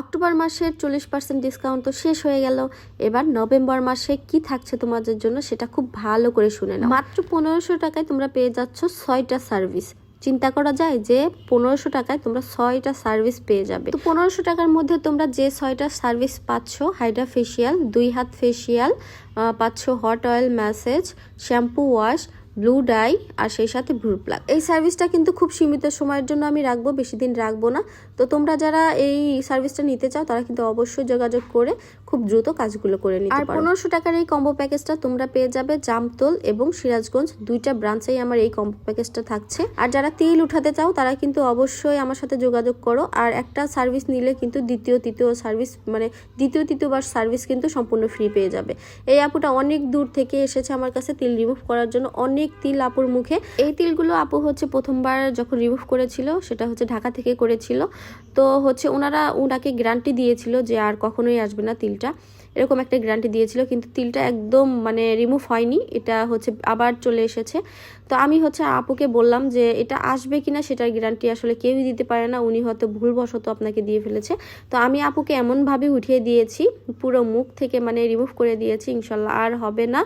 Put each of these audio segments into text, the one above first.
October মাসের চল্লিশ percent discount তো শেষ হয়ে গেল। এবার নভেম্বর মাসে কি থাকছে তোমাদের জন্য সেটা খুব ভালো করে শুনে নাও। মাত্র পনেরোশো টাকায় তোমরা পেয়ে যাচ্ছ ছয়টা সার্ভিস চিন্তা করা যায় যে পনেরোশো টাকায় তোমরা ছয়টা সার্ভিস পেয়ে যাবে। তো পনেরোশো টাকার মধ্যে তোমরা যে ছয়টা সার্ভিস পাচ্ছ হাইড্রা ফেসিয়াল দুই হাত ফেসিয়াল পাচ্ছ hot oil massage shampoo wash blow dry আর সেই সাথে ভ্রু প্লাগ এই সার্ভিসটা কিন্তু খুব সীমিত সময়ের জন্য আমি রাখব বেশি দিন রাখব না। তো তোমরা যারা এই সার্ভিসটা নিতে চাও তারা কিন্তু অবশ্যই যোগাযোগ করে খুব দ্রুত কাজগুলো করে নিতে আর পনেরোশো টাকার এই কম্বো প্যাকেজটা তোমরা পেয়ে যাবে জামতল এবং সিরাজগঞ্জ দুইটা ব্রাঞ্চেই আমার এই কম্বো প্যাকেজটা থাকছে। আর যারা তিল উঠাতে চাও তারা কিন্তু অবশ্যই আমার সাথে যোগাযোগ করো। আর একটা সার্ভিস নিলে কিন্তু দ্বিতীয় তৃতীয় সার্ভিস মানে দ্বিতীয় তৃতীয়বার সার্ভিস কিন্তু সম্পূর্ণ ফ্রি পেয়ে যাবে। এই আপুটা অনেক দূর থেকে এসেছে আমার কাছে তিল রিমুভ করার জন্য। অনেক তিল আপুর মুখে। এই তিলগুলো আপু হচ্ছে প্রথমবার যখন রিমুভ করেছিল, সেটা হচ্ছে ঢাকা থেকে করেছিল। তো হচ্ছে ওনারা ওনাকে গ্যারান্টি দিয়েছিল যে আর কখনোই আসবে না তিলটা। এরকম একটা গ্যারান্টি দিয়েছিল, কিন্তু তিলটা একদম মানে রিমুভ হয়নি, এটা হচ্ছে আবার চলে এসেছে। তো আমি হচ্ছে আপুকে বললাম যে এটা আসবে কিনা সেটার গ্যারান্টি আসলে কেউই দিতে পারে না, উনি হয়তো ভুলবশত আপনাকে দিয়ে ফেলেছে। তো আমি আপুকে এমনভাবে উঠিয়ে দিয়েছি, পুরো মুখ থেকে মানে রিমুভ করে দিয়েছি, ইনশাল্লাহ আর হবে না।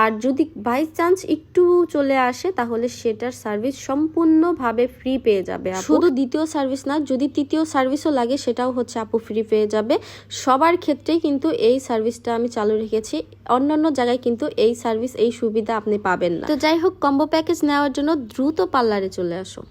আর যদি বাই চান্স একটু চলে আসে, তাহলে সেটার সার্ভিস সম্পূর্ণভাবে ফ্রি পেয়ে যাবে শুধু দ্বিতীয় সার্ভিস না, যদি তৃতীয় সার্ভিসও লাগে, সেটাও হচ্ছে আপু ফ্রি পেয়ে যাবে। সবার ক্ষেত্রেই কিন্তু এই সার্ভিসটা আমি চালু রেখেছি। অন্যান্য জায়গায় কিন্তু এই সার্ভিস, এই সুবিধা আপনি পাবেন না। তো যাই হোক কম্বো প্যাকেজ নেওয়ার জন্য দ্রুত পার্লারে চলে আসো।